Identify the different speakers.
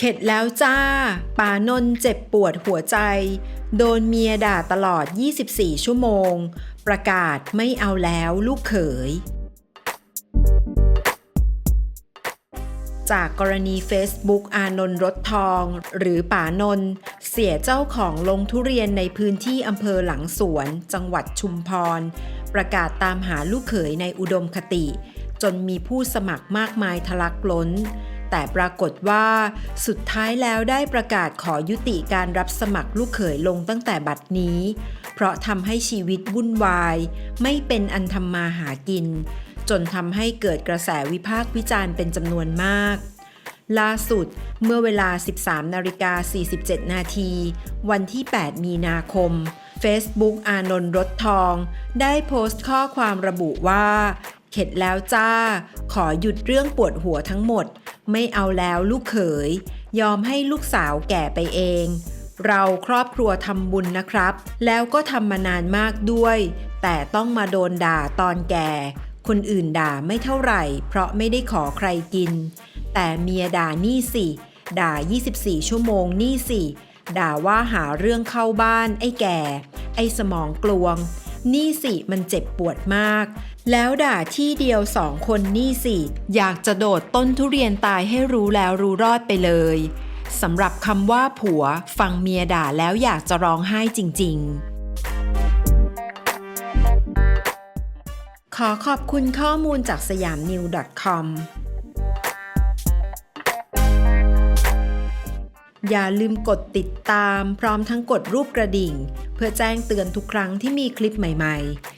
Speaker 1: เข็ดแล้วจ้า ปานนเจ็บปวดหัวใจ โดนเมียด่าตลอด 24 ชั่วโมง ประกาศไม่เอาแล้วลูกเขย จากกรณี Facebook อานนท์รถทอง หรือป่านนเสียเจ้าของลงทุเรียนในพื้นที่อำเภอหลังสวน จังหวัดชุมพร ประกาศตามหาลูกเขยในอุดมคติ จนมีผู้สมัครมากมายทะลักล้น แต่ปรากฏว่าสุดท้ายแล้วได้ประกาศขอยุติการรับสมัครลูกเขยลงตั้งแต่บัดนี้ เพราะทำให้ชีวิตวุ่นวาย ไม่เป็นอันทำมาหากิน จนทำให้เกิดกระแสวิพากษ์วิจารณ์เป็นจำนวนมากล่าสุดเมื่อเวลา 13นาฬิกา47 นาที วันที่ 8 มีนาคม Facebook อานนท์รถทอง ได้โพสต์ข้อความระบุว่า เข็ดแล้วจ้า ขอหยุดเรื่องปวดหัวทั้งหมด ไม่เอาแล้วลูกเขย ยอมให้ลูกสาวแก่ไปเอง เราครอบครัวทำบุญนะครับ แล้วก็ทำมานานมากด้วย แต่ต้องมาโดนด่าตอนแก่ คนอื่นด่าไม่เท่าไหร่ เพราะไม่ได้ขอใครกิน แต่เมียด่านี่สิ ด่า 24 ชั่วโมงนี่สิ ด่าว่าหาเรื่องเข้าบ้านไอ้แก่ ไอ้สมองกลวง นี่สิมันเจ็บปวดมาก แล้วด่าที่เดียวสองคนนี่สิ อยากจะโดดต้นทุเรียนตายให้รู้แล้วรู้รอดไปเลยสำหรับคำว่าผัว ฟังเมียด่าแล้วอยากจะร้องไห้จริง ๆขอขอบคุณข้อมูลจากสยามนิว .com อย่าลืมกดติดตามพร้อมทั้งกดรูปกระดิ่ง เพื่อแจ้งเตือนทุกครั้งที่มีคลิปใหม่ ๆ